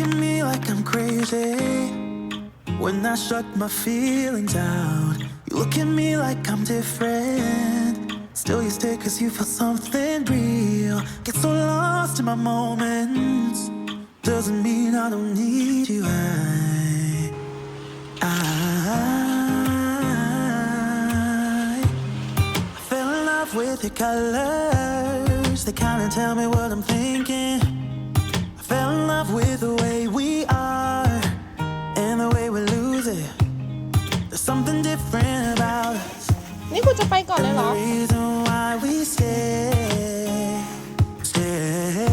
at me like I'm crazy when I shut my feelings out. You look at me like I'm different. Still, you stay cause you feel something real. Get so lost in my moments. Doesn't mean I don't need you. I, I, I fell in love with your colors. They kinda tell me what I'm thinking. I fell in love with the way นี่คุณจะไปก่อนเลยเหร The อ reason why we stay, stay.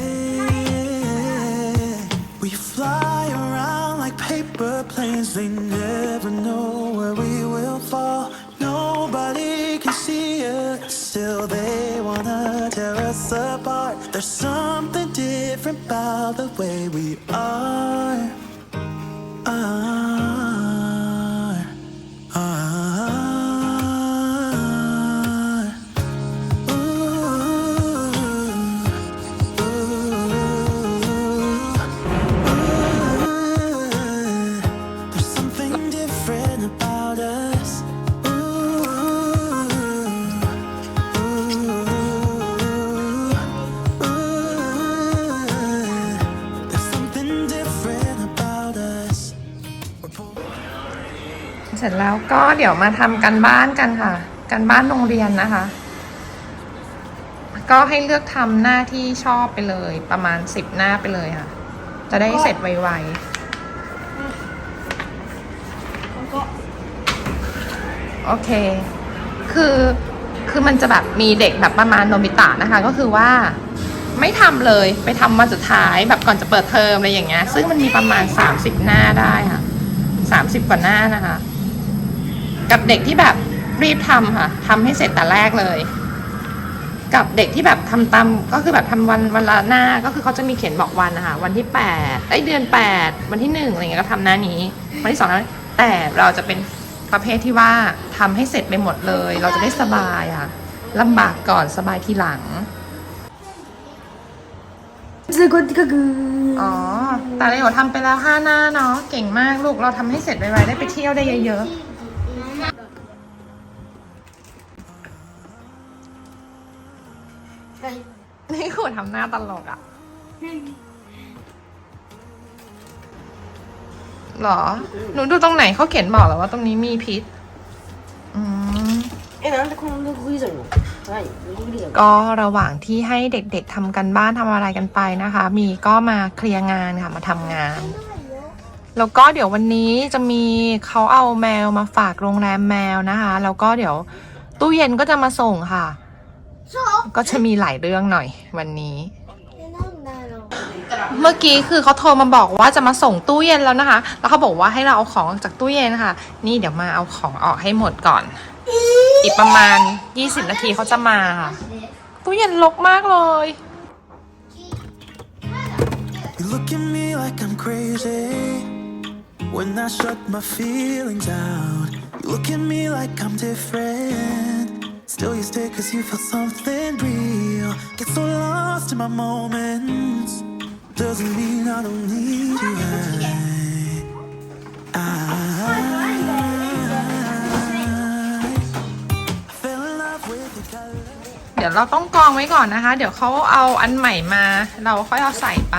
We fly around like paper planes. They never know where we will fall. Nobody can see us. Still, they wanna tear us apart. There's something different about the way we ร็จแล้วก็เดี๋ยวมาทำกันบ้านกันค่ะ กันบ้านโรงเรียนนะคะ ก็ให้เลือกทำหน้าที่ชอบไปเลย ประมาณสิบหน้าไปเลยค่ะ จะได้เสร็จไวๆโอเค คือคือมันจะแบบมีเด็กแบบประมาณโนบิตะนะคะ ก็คือว่าไม่ทำเลยไปทำวันสุดท้ายแบบก่อนจะเปิดเทอมอะไรอย่างเงี้ยซึ่งมันมีประมาณ 30 หน้าได้ค่ะ30 กว่าหน้านะคะ กับเด็กที่แบบรีบทำค่ะ ทำให้เสร็จแต่แรกเลย กับเด็กที่แบบทำตามก็คือแบบทำวันวันละหน้าก็คือเขาจะมีเขียนบอกวันนะคะวันที่แปดไอเดือนแปดวันที่หนึ่งอะไรเงี้ยก็ทำหน้านี้วันที่สองนั้นแต่เราจะเป็นประเภทที่ว่าทำให้เสร็จไปหมดเลย เราจะได้สบายค่ะลำบากก่อนสบายทีหลังสกุลก็คืออ๋อแต่เราทำไปแล้วห้าหน้าเนาะเก่งมากลูกเราทำให้เสร็จไวๆได้ไปเที่ยวได้เยอะ นี่คือทำหน้าตลกอะ หรอ หนูดูตรงไหนเขาเขียนบอกแล้วว่าตรงนี้มีพิษ อืม えなんでこんなグリザリの何グリザリ ก็ระหว่างที่ให้เด็กๆทำกันบ้านทำอะไรกันไปนะคะ มีก็มาเคลียร์งานค่ะมาทำงาน แล้วก็เดี๋ยววันนี้จะมีเขาเอาแมวมาฝากโรงแรมแมวนะคะ แล้วก็เดี๋ยวตู้เย็นก็จะมาส่งค่ะ ก็จะมีหลายเรื่องหน่อยวันนี้ เมื่อกี้คือเขาโทรมาบอกว่าจะมาส่งตู้เย็นแล้วนะคะ แล้วเขาบอกว่าให้เราเอาของออกจากตู้เย็นค่ะ นี่เดี๋ยวมาเอาของออกให้หมดก่อน อีกประมาณ 20 นาทีเขาจะมาค่ะ ตู้เย็นรกมากเลย You look at me like I'm crazy when I shut my feelings out. You look at me like I'm different. Still, you stay cause you feel something real. Get so lost in my moments. Doesn't mean I don't need you. I, I, I fell in love with your color. เดี๋ยวเราต้องกรองไว้ก่อนนะคะ เดี๋ยวเขาเอาอันใหม่มา เราค่อยเอาใส่ไป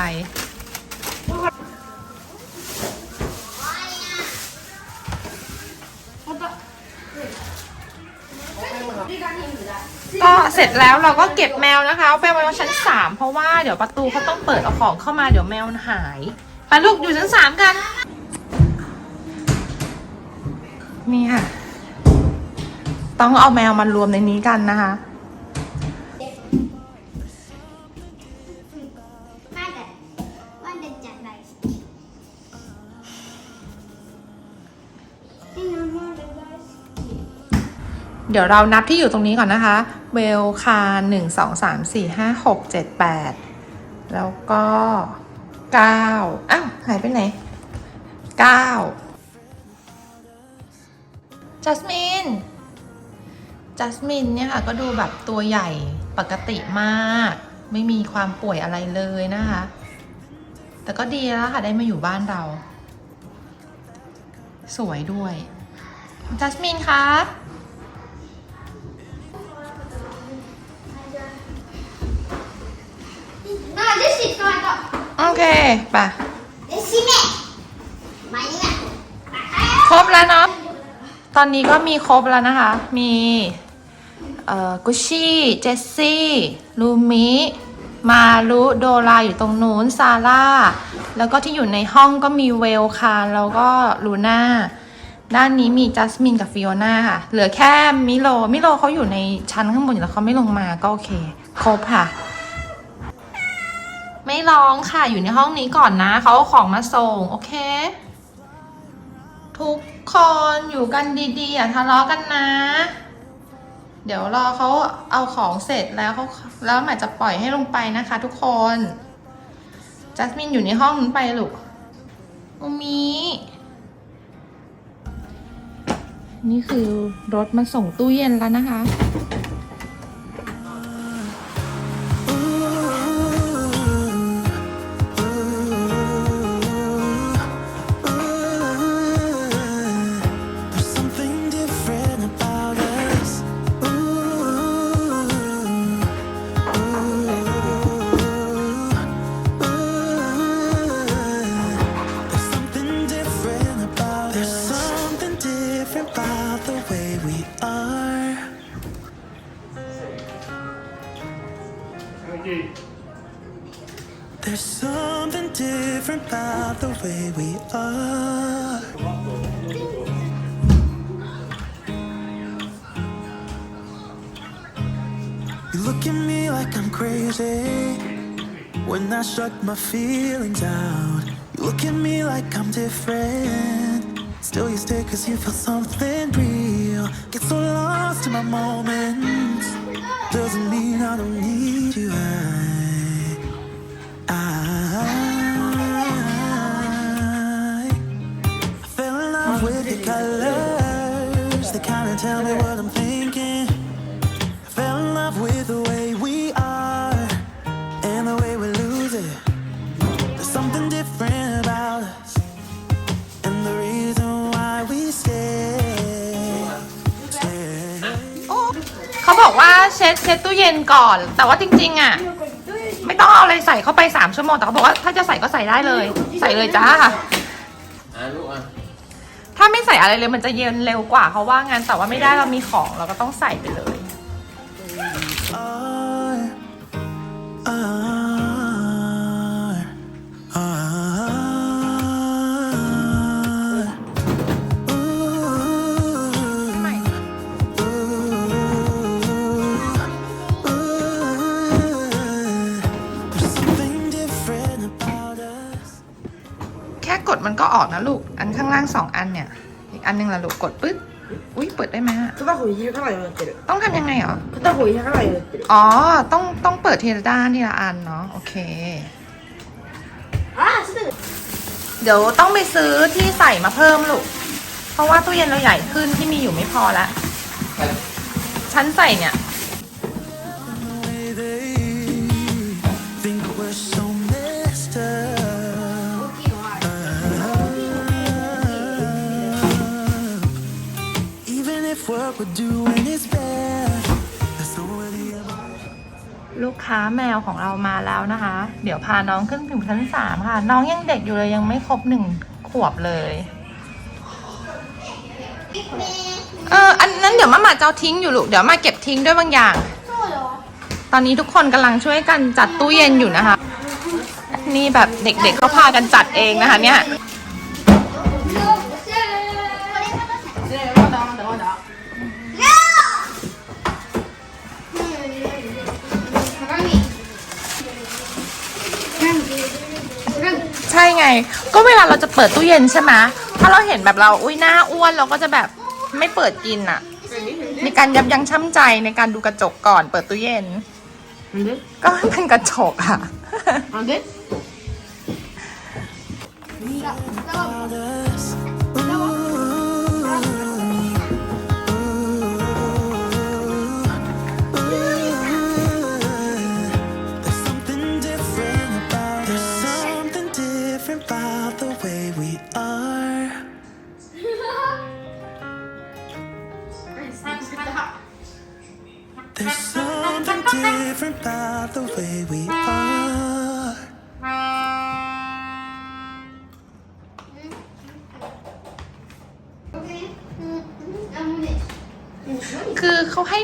เสร็จแล้วเราก็เก็บแมวนะคะเอาไปไว้ชั้นสามเพราะว่าเดี๋ยวประตูเขาต้องเปิดเอาของเข้ามาเดี๋ยวแมวหายไปลูกอยู่ชั้นสามกันนี่ค่ะ ต้องเอาแมวมารวมในนี้กันนะคะเดี๋ยวเรานับที่อยู่ตรงนี้ก่อนนะคะ เวลคาหนึ่งสองสามสี่ห้าหกเจ็ดแปดแล้วก็เก้าอ้าว หายไปไหนเก้าจัสมินจัสมินเนี่ยค่ะก็ดูแบบตัวใหญ่ปกติมาก ไม่มีความป่วยอะไรเลยนะคะ แต่ก็ดีแล้วค่ะได้มาอยู่บ้านเรา สวยด้วย จัสมินคะ โอเคไปครบแล้วเนาะตอนนี้ก็มีครบแล้วนะคะ มีเอ่อกุชชี่ เจสซี่ลูมิมาลุโดราอยู่ตรงนู้นซาร่า แล้วก็ที่อยู่ในห้องก็มีเวลคารแล้วก็ลูน่า ด้านนี้มีจัสมินกับฟิโอน่าค่ะ เหลือแค่มิโล มิโลเขาอยู่ในชั้นข้างบนแล้วเขาไม่ลงมาก็โอเค ครบค่ะ ไม่ร้องค่ะอยู่ในห้องนี้ก่อนนะเขาเอาของมาส่ง โอเค ทุกคนอยู่กันดีๆอย่าทะเลาะกันนะ เดี๋ยวรอเขาเอาของเสร็จแล้วเขาแล้วหมายจะปล่อยให้ลงไปนะคะ ทุกคนจัสมินอยู่ในห้องนั้นไปลูกอุมินี่คือรถมาส่งตู้เย็นแล้วนะคะ You look at me like I'm crazy when I shut my feelings out. You look at me like I'm different. Still, you stay cause you feel something real. Get so lost in my moments. Doesn't mean I don't need เขาบอกว่าเช็ดเช็ดตู้เย็นก่อน แต่ว่าจริง ๆ อะ ไม่ต้องเอาอะไรใส่เข้าไปสามชั่วโมงแต่เขาบอกว่าถ้าจะใส่ก็ใส่ได้เลย ใส่เลยจ้า อะลูกอะถ้าไม่ใส่อะไรเลยมันจะเย็นเร็วกว่าเขาว่างั้นแต่ว่าไม่ได้เรามีของเราก็ต้องใส่ไปเลยางล่างสองอันเนี่ย อีกอันหนึงละลูกกดปึ๊บอุ้ยเปิดได้ไหมอะ 片方開かないようになってる ต้องทำยังไงเหรอ 片方開かないようになってる อ๋อ ต้องต้องเปิดทีละด้านทีละอันเนาะ โอเค ああしてる เดี๋ยวต้องไปซื้อที่ใส่มาเพิ่มลูก เพราะว่าตู้เย็นเราใหญ่ขึ้นที่มีอยู่ไม่พอละชั้นใส่เนี่ย ลูกค้าแมวของเรามาแล้วนะคะ เดี๋ยวพาน้องขึ้นถึงชั้นสามค่ะ น้องยังเด็กอยู่เลยยังไม่ครบหนึ่งขวบเลย เออ อันนั้นเดี๋ยวมามาเจ้าทิ้งอยู่ลูก เดี๋ยวมาเก็บทิ้งด้วยบางอย่าง ตอนนี้ทุกคนกำลังช่วยกันจัดตู้เย็นอยู่นะคะ นี่แบบเด็กๆก็พากันจัดเองนะคะ เนี่ย ก็เวลาเราจะเปิดตู้เย็นใช่ไหมถ้าเราเห็นแบบเราอุ้ยหน้าอ้วนเราก็จะแบบไม่เปิดกินอะมีการยับยั้งชั่งใจในการดูกระจกก่อนเปิดตู้เย็น ก็เป็นกระจกอะ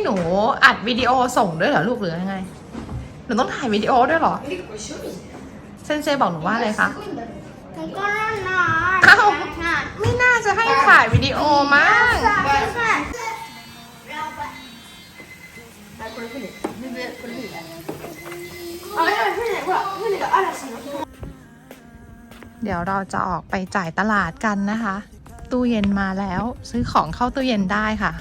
หนูอัดวิดีโอส่งด้วยเหรอลูกหรือยังไง หนูต้องถ่ายวิดีโอด้วยเหรอ เซนเซบอกหนูว่าอะไรคะก็นอนเอ้า ไม่น่าจะให้ถ่ายวิดีโอมั้ง เดี๋ยวเราจะออกไปจ่ายตลาดกันนะคะ ตู้เย็นมาแล้ว ซื้อของเข้าตู้เย็นได้ค่ะ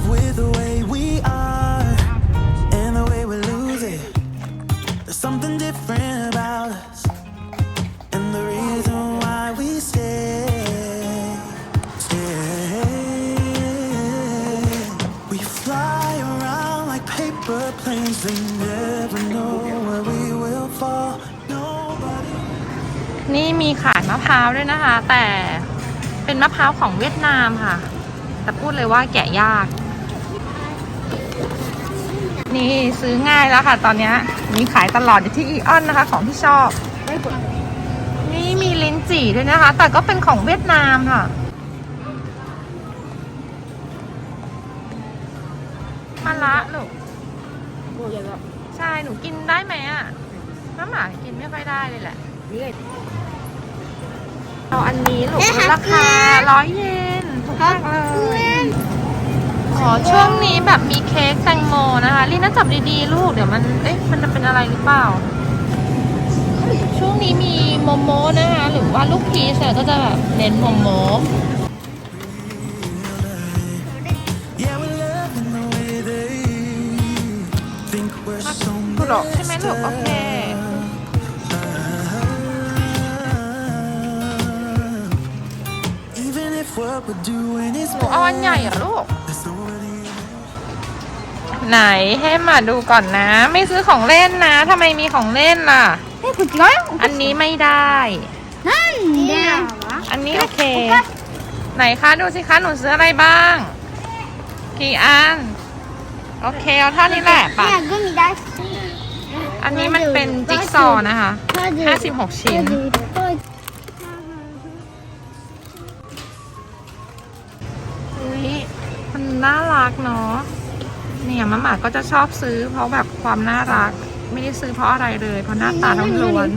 love with the way we are and the way we lose it. There's something different about us, and the reason why we stay. Stay. We fly around like paper planes. we never know where we will fall. Nobody. นี่มีขายมะพร้าวด้วยนะคะ แต่เป็นมะพร้าวของเวียดนามค่ะ แต่พูดเลยว่าแกะยาก นี่ซื้อง่ายแล้วค่ะ ตอนนี้มีขายตลอดอยู่ที่อีออนนะคะ ของที่ชอบ นี่มีลิ้นจี่ด้วยนะคะ แต่ก็เป็นของเวียดนามค่ะมาละหนูใช่ หนูกินได้ไหมอะน้ำหมากินไม่ค่อยได้เลยแหละเอาอันนี้หลูกราคาร้อยเยนถูกมากเลย อ๋อช่วงนี้แบบมีเค้กแตงโมนะคะลีน่าจับดีๆลูกเดี๋ยวมันเอ๊ะมันจะเป็นอะไรหรือเปล่า ช่วงนี้มีโมโมนะคะหรือว่าลูกพีชเนี่ยก็จะแบบเน้นโมโม Yeah, we're loving the way they think we're so ถูกหรอกใช่ไหมลูกโอเค Even if what we're doing is หนูเอาอันใหญ่เหรอลูก there's nobody ไหนให้มาดูก่อนนะ ไม่ซื้อของเล่นนะ ทำไมมีของเล่นล่ะ え、こっちがよ อันนี้ไม่ได้ なんで อันนี้โอเค ไหนคะดูสิคะหนูซื้ออะไรบ้าง กี่อัน โอเคเอาเท่านี้แหละปะ ねグミ大好き อันนี้มันเป็นจิ๊กซอว์นะคะ 56 ชิ้น อุ้ยมันน่ารักเนาะ เนี่ยมะหมาก็จะชอบซื้อ เพราะแบบความน่ารัก ไม่ได้ซื้อเพราะอะไรเลย เพราะหน้าตาทั้งล้วน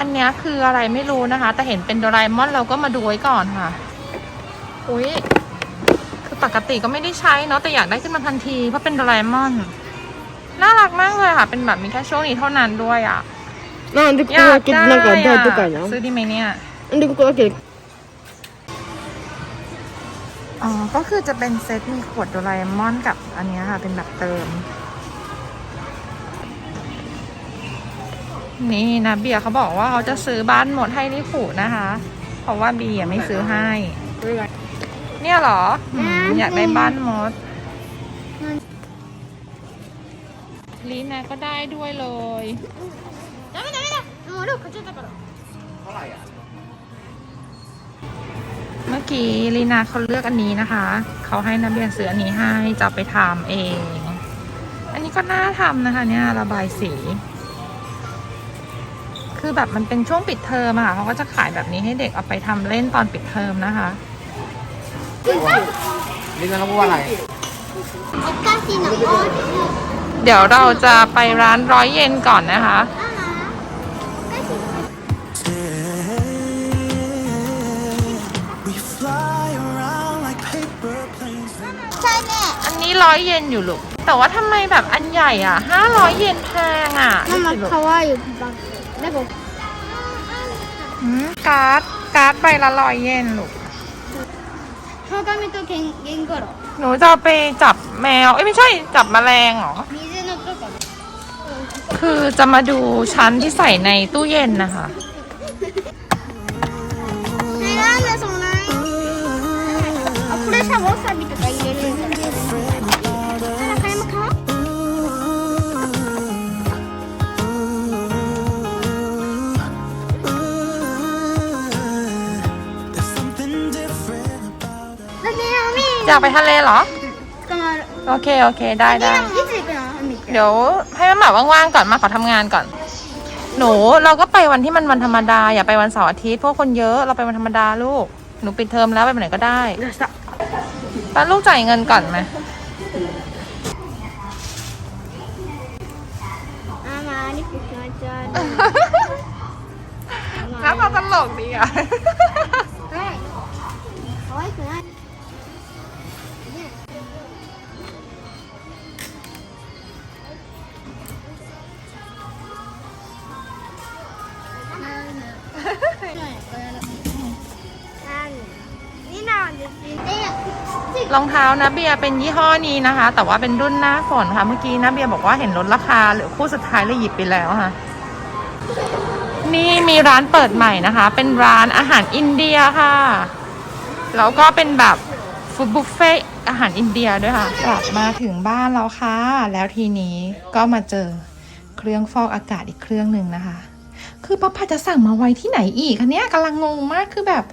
อันเนี้ยคืออะไรไม่รู้นะคะ แต่เห็นเป็นโดราเอมอนเราก็มาดูไว้ก่อนค่ะ อุ้ย กติก็ไม่ได้ใช้เนาะแต่อยากได้ขึ้นมาทันที เพราะเป็นโดราเอมอน น่ารักมากเลยค่ะ เป็นแบบมีแค่ช่วงนี้เท่านั้นด้วยอ่ะ なんでここ อยา だ ก け ได้ なんか大都会な อะซื้อดีไหมเนี่ย なんでここだけ อ๋อ ก็คือจะเป็นเซตมีขวดโดราเอมอนกับอันเนี้ยค่ะ เป็นแบบเติม นี่นะเบียร์เขาบอกว่าเขาจะซื้อบ้านหมดให้ลิขู่นะคะ เพราะว่าเบียร์ไม่ซื้อให้ これが เนี่ยเหรออืมอยากได้บ้านมดลีน่าก็ได้ด้วยเลย ダメダメだもう量買っちゃったから เท่าไหร่อ่ะ เมื่อกี้ลีนาเขาเลือกอันนี้นะคะ เขาให้นักเรียนซื้ออันนี้ให้จะเอาไปทำเอง อันนี้ก็น่าทำนะคะ เนี่ยระบายสี คือแบบมันเป็นช่วงปิดเทอมอะค่ะเขาก็จะขายแบบนี้ให้เด็กเอาไปทำเล่นตอนปิดเทอมนะคะ เดี๋ยวเราจะไปร้านร้อยเยนก่อนนะคะ ใช่แมอันนี้ร้อยเยนอยู่ลูก แต่ว่าทำไมแบบอันใหญ่อะห้าร้อยเยนแพงอะนั่นมันเขาว่าอยู่บางได้บอกหืมการ์ดการ์ดใบละร้อยเยนลูก ハガミとゲンゲンゴロ หนูจะเอาไปจับแมว เอ้ยไม่ใช่จับแมลงเหรอ 水のとこ คือจะมาดูชั้นที่ใส่ในตู้เย็นนะคะ えなんでそんなに か อยากไปทะเลเหรอโอเคโอเคได้ได้เดี๋ยวให้แม่หมาว่างๆก่อนมาขอทำงานก่อน หนูเราก็ไปวันที่มันวันธรรมดา อย่าไปวันเสาร์อาทิตย์พวกคนเยอะเราไปวันธรรมดาลูกหนูปิดเทอมแล้วไปไหนก็ได้ป้าลูกจ่ายเงินก่อนไหมอาาน่อจะตตลกดีอะ รองเท้านะเบียเป็นยี่ห้อนี้นะคะ แต่ว่าเป็นรุ่นหน้าฝนค่ะ เมื่อกี้นะเบียบอกว่าเห็นลดราคาหลือคู่สุดท้ายเลยหยิบไปแล้วค่ะ นี่มีร้านเปิดใหม่นะคะ เป็นร้านอาหารอินเดียค่ะ แล้วก็เป็นแบบฟูดบุฟเฟ่ต์อาหารอินเดียด้วยค่ะ กลับมาถึงบ้านแล้วค่ะ แล้วทีนี้ก็มาเจอเครื่องฟอกอากาศอีกเครื่องหนึ่งนะคะ คือป้าพาจะสั่งมาไว้ที่ไหนอีกคะเนี้ยกำลังงงมากคือแบบ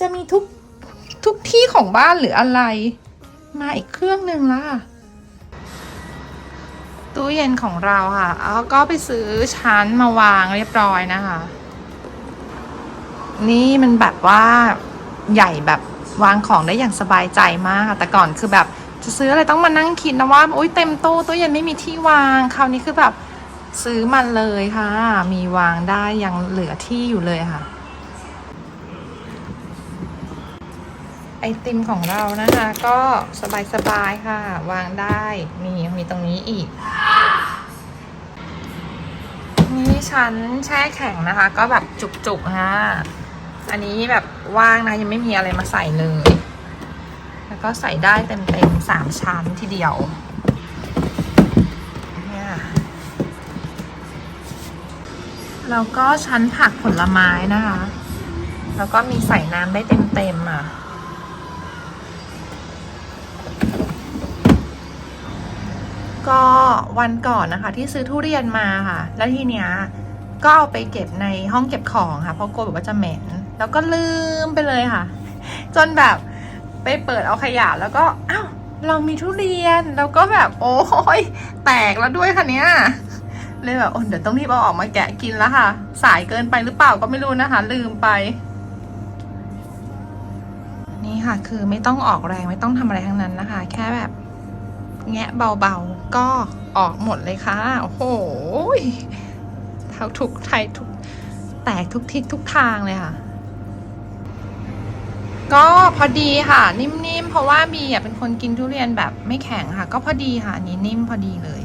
จะมีทุก ทุกที่ของบ้านหรืออะไร มาอีกเครื่องหนึ่งล่ะ ตู้เย็นของเราค่ะแล้วก็ไปซื้อชั้นมาวางเรียบร้อยนะคะ นี่มันแบบว่าใหญ่แบบวางของได้อย่างสบายใจมากค่ะแต่ก่อนคือแบบจะซื้ออะไรต้องมานั่งคิดนะว่าอุ้ยเต็มตู้ตู้เย็นไม่มีที่วางคราวนี้คือแบบซื้อมันเลยค่ะ มีวางได้ยังเหลือที่อยู่เลยค่ะ ไอติมของเรานะคะ ก็สบายๆค่ะ วางได้นี่ยังมีตรงนี้อีก นี่ชั้นแช่แข็งนะคะ ก็แบบจุกๆฮะอันนี้แบบว่างนะยังไม่มีอะไรมาใส่เลย แล้วก็ใส่ได้เต็มๆสามชั้นทีเดียวแล้วก็ชั้นผักผลไม้นะคะ แล้วก็มีใส่น้ำได้เต็มๆอะ ก็วันก่อนนะคะ ที่ซื้อทุเรียนมาค่ะ แล้วทีเนี้ยก็เอาไปเก็บในห้องเก็บของค่ะ เพราะกลัวแบบว่าจะเหม็น แล้วก็ลืมไปเลยค่ะ จนแบบไปเปิดเอาขยะแล้วก็อ้าวเรามีทุเรียนแล้วก็แบบโอ้ยแตกแล้วด้วยค่ะเนี้ยเลยแบบโอ้เดี๋ยวต้องรีบเอาออกมาแกะกินแล้วค่ะ สายเกินไปหรือเปล่าก็ไม่รู้นะคะ ลืมไป นี่ค่ะ คือไม่ต้องออกแรงไม่ต้องทำอะไรทั้งนั้นนะคะ แค่แบบ แงะเบาๆ ก็ออกหมดเลยค่ะ โอ้โหเท่าทุกไทยทุกแตกทุกทิศทุกทางเลยค่ะ ก็พอดีค่ะ นิ่มๆ เพราะว่าบีอะเป็นคนกินทุเรียนแบบไม่แข็งค่ะ ก็พอดีค่ะอันนี้นิ่มพอดีเลย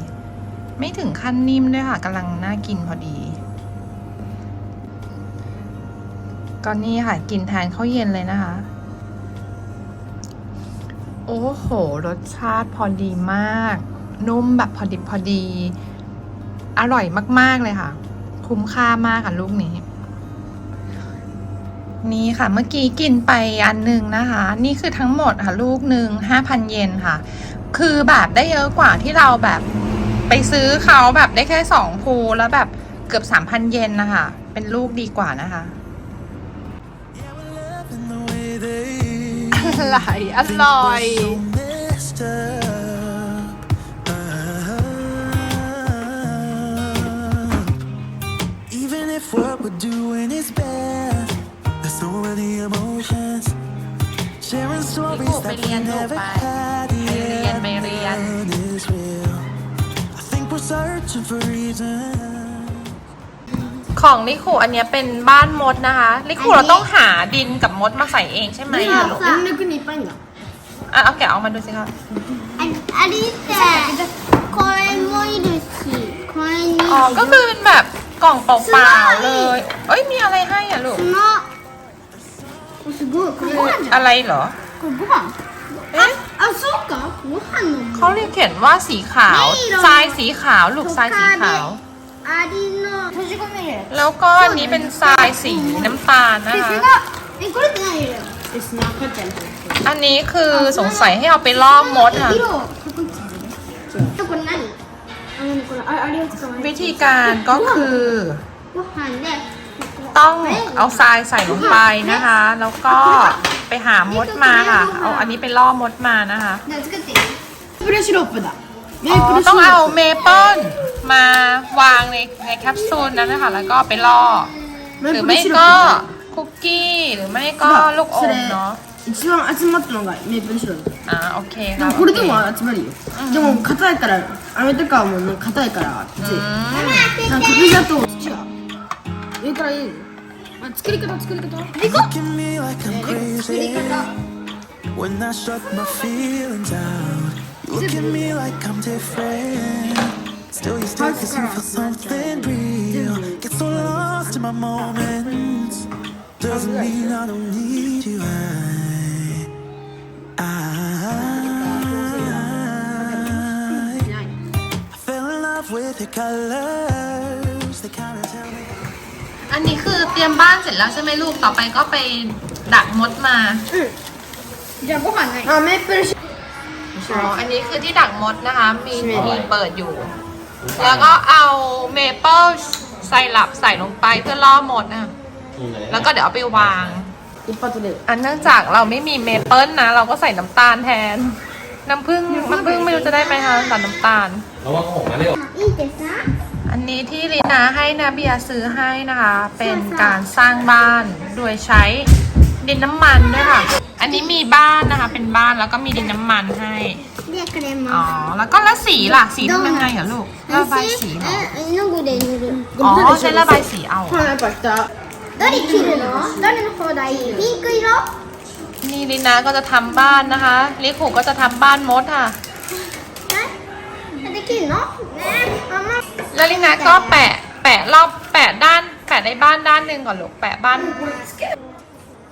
ไม่ถึงขั้นนิ่มด้วยค่ะกำลังน่ากินพอดีก็นี่ค่ะ กินแทนข้าวเย็นเลยนะคะ โอ้โห รสชาติพอดีมาก นุ่มแบบพอดิบพอดี อร่อยมาก ๆ เลยค่ะ คุ้มค่ามากค่ะลูกนี้ นี่ค่ะเมื่อกี้กินไปอันหนึ่งนะคะ นี่คือทั้งหมดค่ะ ลูกหนึ่งห้าพันเยนค่ะ คือแบบได้เยอะกว่าที่เราแบบไปซื้อเขาแบบได้แค่สองภูแล้วแบบเกือบสามพันเยนนะคะ เป็นลูกดีกว่านะคะ อะไรอร่อย so messed up. Uh, even if what we're doing is bad, there's so many emotions. Sharing stories that we never had. Yeah, none is real. I think we're searching for reasons. ของลิขูอันนี้เป็นบ้านมดนะคะลิขูเราต้องหาดินกับมดมาใส่เองใช่ไหมอะลูก 자, 은근히 이빨 나. อ่ปะเอาแกะออกมาดูสิครับอันนี้แต่คอยมอยดูสิคอยนี่อ๋อ ก็คือเป็นแบบกล่องเปล่าๆเลย เอ้ย มีอะไรให้อะลูก 뭐? 무슨 뭐 그거 คือ 하 냐? อะไรเหรอ 그거 뭐 가? เอ๊?เขา?เรียกเขียนว่าสีขาวทรายสีขาว ลูกทรายสีขาว 아디노 도시공룡이에 요. แล้วก็อันนี้เป็นทรายสีน้ำตาลนะคะ 제가 이거를 그냥 이래 요. อันนี้คือสงสัยให้เอาไปล่อมดค่ะ.วิธีการก็คือต้องเอาทรายใส่ลงไปนะคะ แล้วก็ไปหามดมาค่ะ เอาอันนี้ไปล่อมดมานะคะ 나 죽겠 지. 프레시로 오프 다. อ๋ ープ อ ルシ ต้อง ロ เอา ップ เมเปิลมาวางในในแคปซูลนั้นนะคะ แล้วก็เอาไปล่อ メ หรือ ープル ไม่ シロ ก็ ッ คุกกี้ หรือไม่ก็ลูกอมเนาะ プ一番集まったのがメープルシロップ อ่าโอเค で ค่ะ もこれでも集まるよでも硬いから飴とかはもうなんか硬いからきついなんか角砂糖土が上から入れるあ作り方作り方 Look at me like I'm crazy when I shut my feelings out. Look at me like I'm different. Still, you still listen for something real. Get so lost in my moments. Doesn't mean I don't need you. I, I, I fell in love with your colors. They kind of tell me. อันนี้คือเตรียมบ้านเสร็จแล้วใช่ไหมลูก ต่อไปก็ไปดักมดมา Già có hoàn này. A me piace อ๋อ อันนี้คือที่ดักมดนะคะ มีมีเปิดอยู่ แล้วก็เอาเมเปิลไซรัปใส่ลงไปเพื่อล่อมดนะแล้วก็เดี๋ยวเอาไปวาง プ一発で อันเนื่องจากเราไม่มีเมเปิลนะ เราก็ใส่น้ำตาลแทน น้ำผึ้งน้ำผึ้งไม่รู้จะได้ไหมคะตัดน้ำตาล ระวังของนะเร็ว いいですか อันนี้ที่ลีนาให้นะเบียร์ซื้อให้นะคะ เป็นการสร้างบ้านโดยใช้ดินน้ำมันด้วยค่ะ อันนี้มีบ้านนะคะ เป็นบ้านแล้วก็มีดินน้ำมันให้อ๋อ แล้วก็แล้วสีล่ะ สีเป็นยังไงเหรอลูก ระบายสีเหรอ น้องกูเดินดูดูอ๋อใช้ระบายสีเอาเหรอ 하나 봤 다. ดอริคิรนะดอริโคไดพิงค์อิโรนี่ลินาก็จะทำบ้านนะคะลิขุก็จะทำบ้านมดค่ะแล้วลินาก็แปะ แปะรอบแปะด้าน แปะในบ้านด้านหนึ่งก่อนลูก แปะบ้าน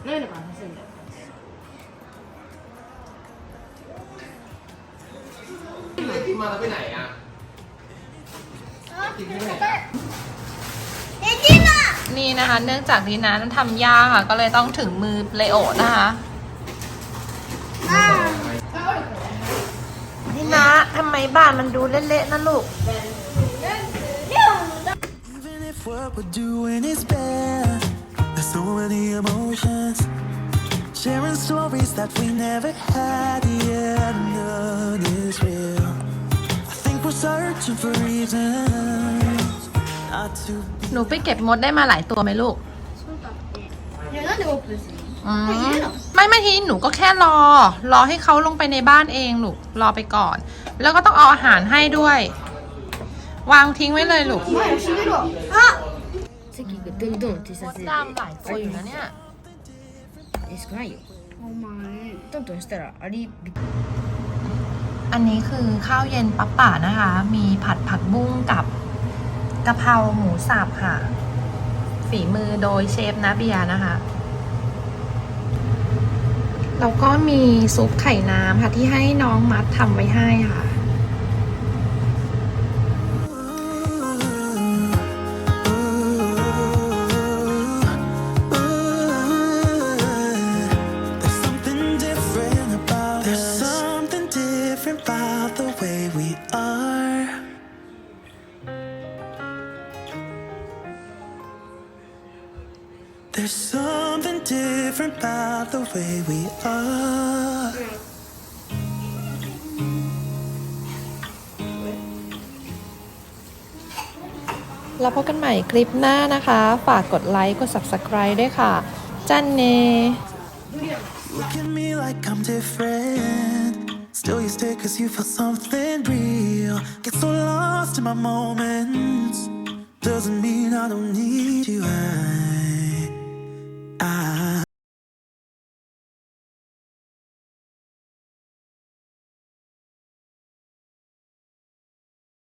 너희는 많 아. มาแล้วไปไหนอะนี่นะคะ เนื่องจากดีนะนั้นทำยากค่ะ ก็เลยต้องถึงมือเลโอนะคะดีนะทำไมบ้านมันดูเละๆนะลูก Sharing stories that we never had. The end is real. หนูไปเก็บมดได้มาหลายตัวไหมลูก いやなんでオープンする อืมไม่ไม่ทีหนูก็แค่รอ รอให้เขาลงไปในบ้านเองลูก รอไปก่อน แล้วก็ต้องเอาอาหารให้ด้วย วางทิ้งไว้เลยลูก 前を閉めろあ席がどんどん偵 ม 察 ด で ดำหลายตัวอยู่นะเนี่ย え少ないよお前トントンしたらアリびっ อันนี้คือข้าวเย็นปั๊บป่านะคะ มีผัดผักบุ้งกับกะเพราหมูสับค่ะ ฝีมือโดยเชฟนะเบียนะคะ แล้วก็มีซุปไข่น้ำค่ะที่ให้น้องมัดทำไว้ให้ค่ะ we are. There's something different about the way we are. แล้วพบกันใหม่คลิปหน้านะคะ ฝากกดไลค์ กด subscribe ด้วยค่ะ จันเน Look at me like I'm different. Still you stay cause you feel something real. Get so lost in my moments. Doesn't mean I don't need you. I, I